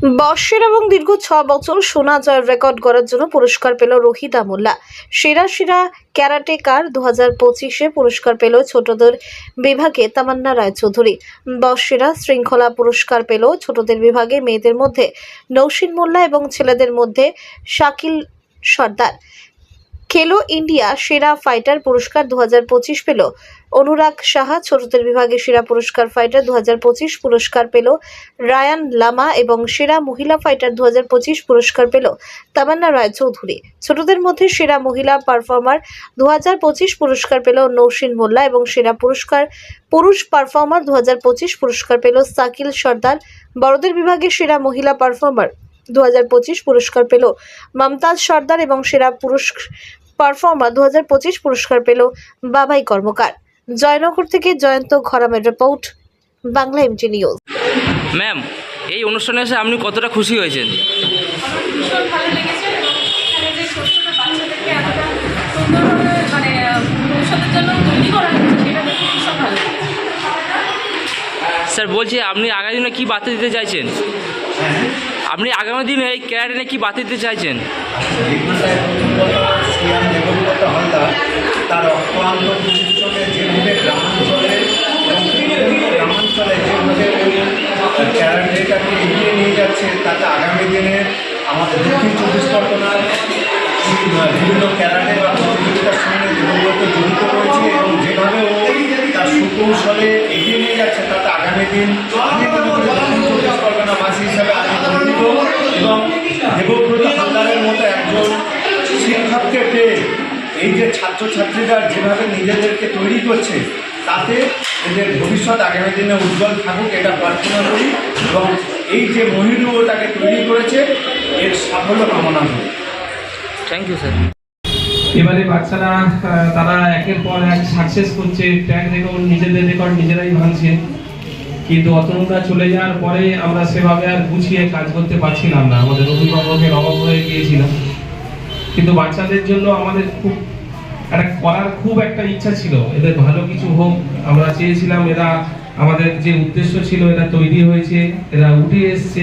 বর্ষের এবং দীর্ঘ ছ বছর সোনা জয়ের রেকর্ড করার জন্য পুরস্কার পেল রোহিতা মোল্লা সেরা সেরা ক্যারাটেকার দু হাজার পঁচিশে পুরস্কার পেল ছোটদের বিভাগে তামান্না রায়চৌধুরী। বর্ষেরা শৃঙ্খলা পুরস্কার পেল ছোটদের বিভাগে মেয়েদের মধ্যে নৌসিন মোল্লা এবং ছেলেদের মধ্যে শাকিল সর্দার। খেলো ইন্ডিয়া সেরা ফাইটার পুরস্কার দু হাজার পঁচিশ পেল। অনুরাগ সাহা, ছোটদের বিভাগে সেরা পুরস্কার ফাইটার দু হাজার পঁচিশ পুরস্কার পেল। রায়ান লামা এবং সেরা মহিলা ফাইটার দু হাজার পঁচিশ পুরস্কার পেল। তামান্না রায়চৌধুরী, ছোটদের মধ্যে সেরা মহিলা পারফর্মার দু হাজার পঁচিশ পুরস্কার পেল নৌসিন মোল্লা এবং সেরা পুরস্কার পুরুষ পারফর্মার দু হাজার পঁচিশ পুরস্কার পেল সাকিল সর্দার। বড়দের বিভাগে সেরা মহিলা পারফর্মার দু হাজার পঁচিশ পুরস্কার পেল মমতাজ সর্দার এবং সেরা পুরুষ পারফর্মার দু হাজার পঁচিশ পুরস্কার পেল বাবাই কর্মকার। জয়নগর থেকে Jayanta ঘরামের report Bangla MT news ma'am এই অনুষ্ঠানে এসে আপনি কতটা খুশি হয়েছেন? সুন্দরভাবে মানে স্যার বলছি আপনি আগামী দিনে কী বার্তা দিতে চাইছেন? আপনি আগামী দিনে এই ক্যারাটে নিয়ে কী বার্তা দিতে চাইছেন? তার অক্লান্ত পরিশ্রমে যেভাবে গ্রামাঞ্চলে গ্রামাঞ্চলে যেভাবে ওই ক্যারাটেটাকে এগিয়ে নিয়ে যাচ্ছে। তাতে আগামী দিনে আমাদের দক্ষিণ চব্বিশ পরগনার বিভিন্ন ক্যারাটে বা প্রতিযোগিতার সঙ্গে দেবব্রত জড়িত রয়েছে এবং যেভাবে ছাত্রছাত্রীরা যেভাবে নিজেদেরকে তৈরি করছে তাতে এদের ভবিষ্যৎ আগামী দিনে উজ্জ্বল থাকুক এটা প্রার্থনা করি। এবং এই যে মহিলু ওটাকে তৈরি করেছে এর সাফল্য কামনা করি। থ্যাংক ইউ স্যার এবারে বাচ্চারা তারা একের পর এক সাকসেস করছে। ট্র্যাক রেকর্ড নিজেদের রেকর্ড নিজেরাই ভাঙছে। কিন্তু অতনুরা চলে যাওয়ার পরে আমরা সেভাবে আর গুছিয়ে কাজ করতে পারছিলাম না। আমাদের অভিভাবকের অভাব হয়ে গিয়েছিলাম কিন্তু বাচ্চাদের জন্য আমাদের খুব একটা করার খুব একটা ইচ্ছা ছিল। এদের ভালো কিছু হোক, আমরা চেয়েছিলাম এরা আমাদের যে উদ্দেশ্য ছিল, এরা তৈরি হয়েছে, এরা উঠে এসছে।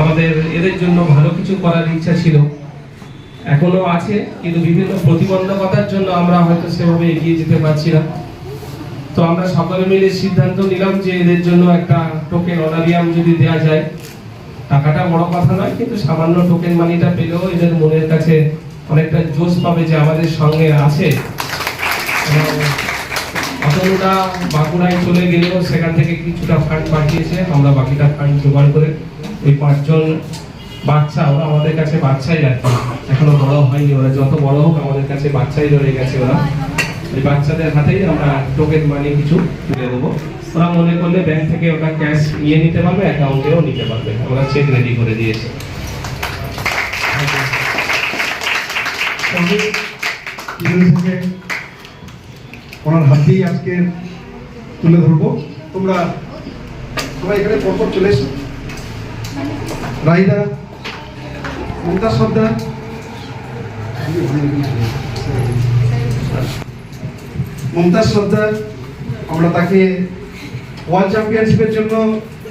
আমাদের, এদের জন্য ভালো কিছু করার ইচ্ছা ছিল। এখনও আছে, কিন্তু বিভিন্ন প্রতিবন্ধকতার জন্য আমরা হয়তো সেভাবে এগিয়ে যেতে পারছি না। তো আমরা সকলে মিলে সিদ্ধান্ত নিলাম যে এদের জন্য একটা টোকেন অনারিয়াম যদি দেওয়া যায়। টাকাটা বড় কথা নয়, কিন্তু সামান্য টোকেন মানিটা পেলেও এদের মনের কাছে অনেকটা জোশ পাবে যে আমাদের সঙ্গে আছে। এবং অতনুটা বাঁকুড়ায় চলে গেলেও সেখান থেকে কিছুটা ফান্ড পাঠিয়েছে, আমরা বাকিটা ফান্ড জোগাড় করে ওই পাঁচজন বাচ্চা, ওরা আমাদের কাছে বাচ্চাই কি। এখনও বড় হয়নি ওরা, যত বড় হোক আমাদের কাছে বাচ্চাই রয়ে গেছে ওরা। এই বাচ্চাদের হাতেই আমরা টোকেন মানি কিছু তুলে দেবো। ওরা মনে করলে ব্যাংক থেকে ওটা ক্যাশ নিয়ে নিতে পারবে অ্যাকাউন্টেও নিতে পারবে। আমরা চেক রেডি করে দিয়েছি। তবে থেকে ওনার হাত দিয়েই আজকে তুলে ধরবো। তোমরা সবাই এখানে পরপর চলে এসো। রাইদা মমতা সর্দার। মমতাজ সর্দার, আমরা তাকে ওয়ার্ল্ড চ্যাম্পিয়নশিপের জন্য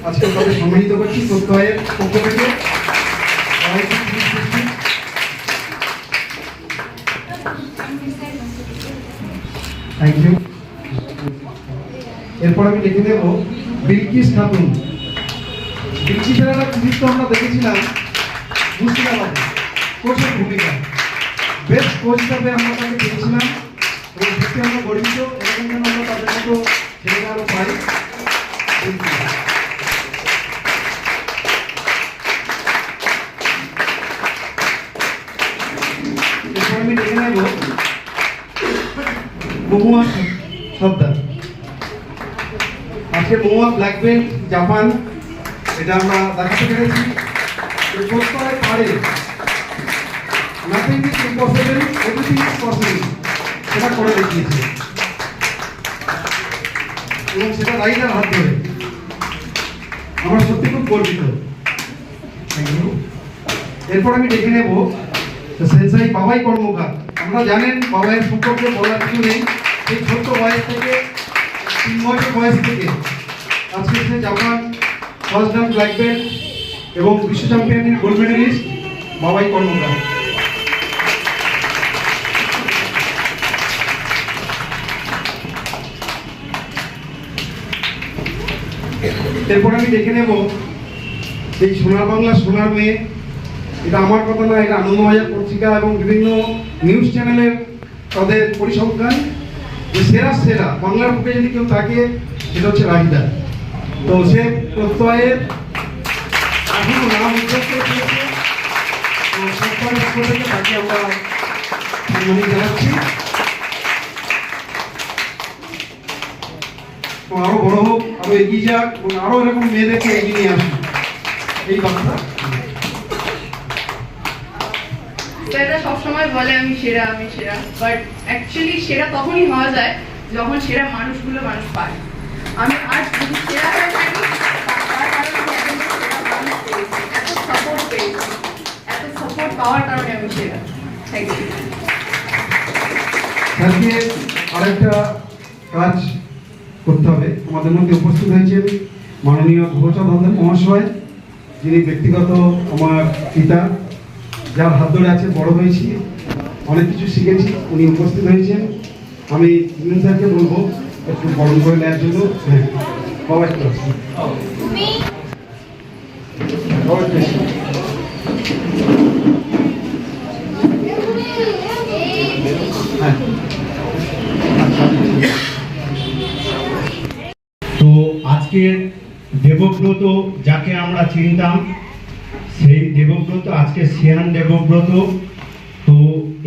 আজকে তাকে সম্মানিত করছি। প্রত্যয়ের পক্ষ থেকে। থ্যাংক ইউ এরপর আমি দেখে দেব বিলকিস খাতুন। বিলকিসের একটা কৃতিত্ব আমরা দেখেছিলাম। মুর্শিদাবাদে কোচের ভূমিকা। বেস্ট কোচ হিসাবে আমরা তাকে পেয়েছিলাম এবং সত্যি আমরা গর্বিত। এরকম যেন আমরা তাদের মতো ছেলেরা আরও পাই। মহুয়া সর্দার আজকে মহুয়া ব্ল্যাক বেল্ট জাপান। এটা আমরা দেখাতে পেরেছি। হয় পারে। Nothing is impossible everything is possible সেটা করে দেখিয়েছে। এবং সেটা রাইডার হাত ধরে। আমরা সত্যি খুব গর্বিত। এরপর আমি দেখে নেব সেন্সাই বাবাই কর্মকার। আমরা জানেন বাবাইয়ের সম্পর্কে বলার কিছু নেই। সেই ছোট্ট বয়স থেকে, তিন বছর বয়স থেকে আজকে সে Japan first dan black belt এবং বিশ্ব চ্যাম্পিয়নের গোল্ড মেডেলিস্ট বাবাই কর্মকার। এরপর আমি দেখে নেব এই সোনার বাংলা সোনার মেয়ে, এটা আমার কথা না, এটা আনন্দবাজার পত্রিকা এবং বিভিন্ন নিউজ চ্যানেলের তাদের পরিসংখ্যান। যে সেরা সেরা বাংলার বুকে যদি কেউ থাকে সেটা হচ্ছে রাহিদা। তো সে প্রত্যয়ের এখনও আরও বড় হোক, আরও এগিয়ে যাক এবং আরও এরকম মেয়েদেরকে এগিয়ে নিয়ে আসুন এই বার্তা সবসময় বলে, আমি সেরা আমি সেরা। বাট অ্যাকচুয়ালি সেরা তখনই হওয়া যায় যখন সেরা মানুষগুলো মানুষ পায়। আমি আজ যদি সেরা হয়ে থাকি কাজ করতে হবে। আমাদের মধ্যে উপস্থিত মাননীয় মহাশয়, যিনি ব্যক্তিগত আমার পিতা, যার হাত ধরে আছে বড় হয়েছি। অনেক কিছু শিখেছি, উনি উপস্থিত হয়েছেন। আমি ইমন স্যারকে বলব, একটু বরণ করে নেওয়ার জন্য। তো আজকের দেবব্রত যাকে আমরা চিনতাম, সেই দেবব্রত, আজকে সিহান দেবব্রত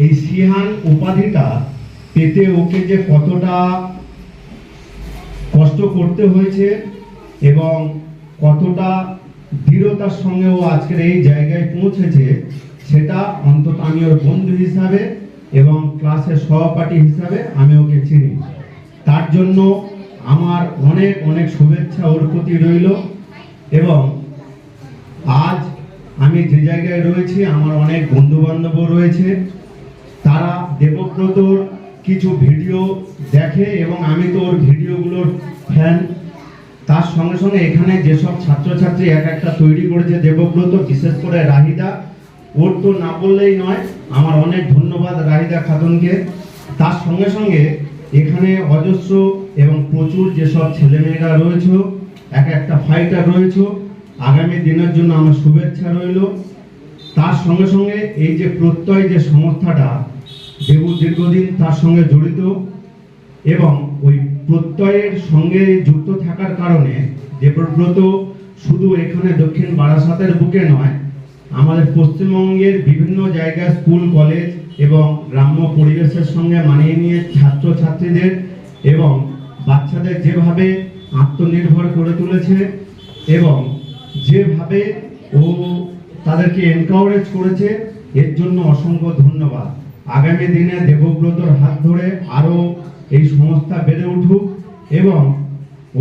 এই সিহান উপাধিটা পেতে ওকে যে কতটা কষ্ট করতে হয়েছে এবং কতটা দৃঢ়তার সঙ্গে ও আজকের এই জায়গায় পৌঁছেছে, সেটা অন্তত আমি ওর বন্ধু হিসাবে এবং ক্লাসের সহপাঠী হিসাবে আমি ওকে চিনি। তার জন্য আমার অনেক অনেক শুভেচ্ছা ওর প্রতি রইল এবং আজ আমি যে জায়গায় রয়েছি, আমার অনেক বন্ধু বান্ধবও রয়েছে। তারা দেবব্রতর কিছু ভিডিও দেখে এবং আমি তো ওর ভিডিওগুলোর ফ্যান তার সঙ্গে সঙ্গে এখানে যেসব ছাত্রছাত্রী এক একটা তৈরি করেছে দেবব্রত, বিশেষ করে রাহিদা, ওর তো না বললেই নয়, আমার অনেক ধন্যবাদ রাহিদা খাতুনকে। তার সঙ্গে সঙ্গে এখানে অজস্র এবং প্রচুর যেসব ছেলেমেয়েরা রয়েছে, এক একটা ফাইটার রয়েছে আগামী দিনের জন্য আমার শুভেচ্ছা রইল। তার সঙ্গে সঙ্গে এই যে প্রত্যয় যে সংস্থাটা, দেবু দীর্ঘদিন তার সঙ্গে জড়িত এবং ওই প্রত্যয়ের সঙ্গে যুক্ত থাকার কারণে দেবব্রত শুধু এখানে দক্ষিণ বারাসাতের বুকে নয়, আমাদের পশ্চিমবঙ্গের বিভিন্ন জায়গায় স্কুল, কলেজ এবং গ্রাম্য পরিবেশের সঙ্গে মানিয়ে নিয়ে ছাত্রছাত্রীদের এবং বাচ্চাদের যেভাবে আত্মনির্ভর করে তুলেছে এবং যেভাবে ও তাদেরকে এনকারেজ করেছে, এর জন্য অসংখ্য ধন্যবাদ। আগামী দিনে দেবব্রতর হাত ধরে আরও এই সংস্থা বেড়ে উঠুক এবং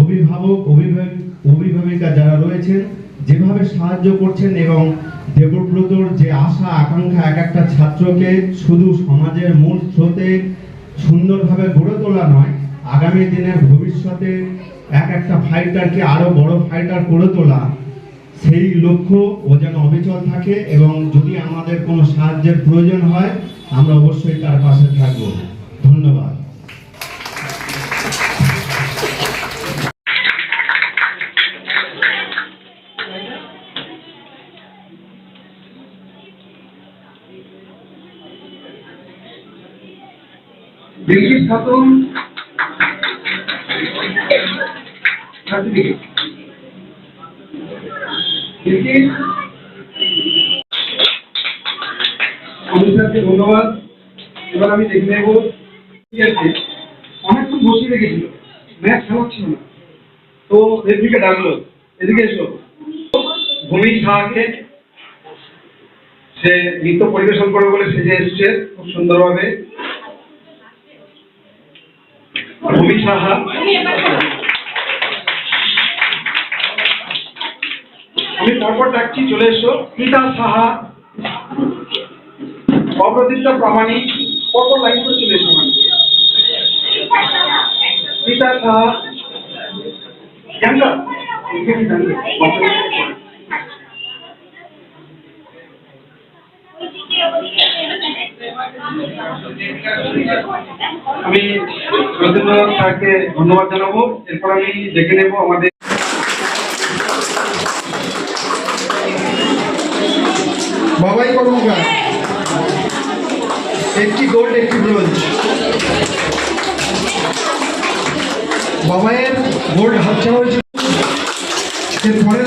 অভিভাবক অভিভাবক, অভিভাবিকা যারা রয়েছেন, যেভাবে সাহায্য করছেন এবং দেবব্রতর যে আশা, আকাঙ্ক্ষা এক একটা ছাত্রকে শুধু সমাজের মূল স্রোতে সুন্দরভাবে গড়ে তোলা নয়, আগামী দিনের ভবিষ্যতে এক একটা ফাইটারকে আরও বড় ফাইটার করে তোলা সেই লক্ষ্য ও যেন অবিচল থাকে এবং যদি আমাদের কোনো সাহায্যের প্রয়োজন হয়, আমরা অবশ্যই তার পাশে থাকব। ধন্যবাদ। সার্টিফিকেট বিলকিস রেফরিকে ডাকলো। এদিকে এসো। ভূমি সাহাকে সে নৃত্য পরিবেশন করবে বলে সেজে এসছে খুব সুন্দরভাবে। ভূমি সাহা। পরপর ডাকছি, চলে এসো। পিতা সাহা অপ্রদীপ্ত প্রামাণিক, পরপর লাইন করে চলে এসো পিতা সাহা। আমি রবীন্দ্রনাথ স্যারকে ধন্যবাদ জানাব। এরপর আমি দেখে নেব আমাদের কর্মকার একটি গোল্ড একটি ব্রোঞ্জ বাবায়ের গোল্ড হাতছাড়া হয়েছিল এরপরে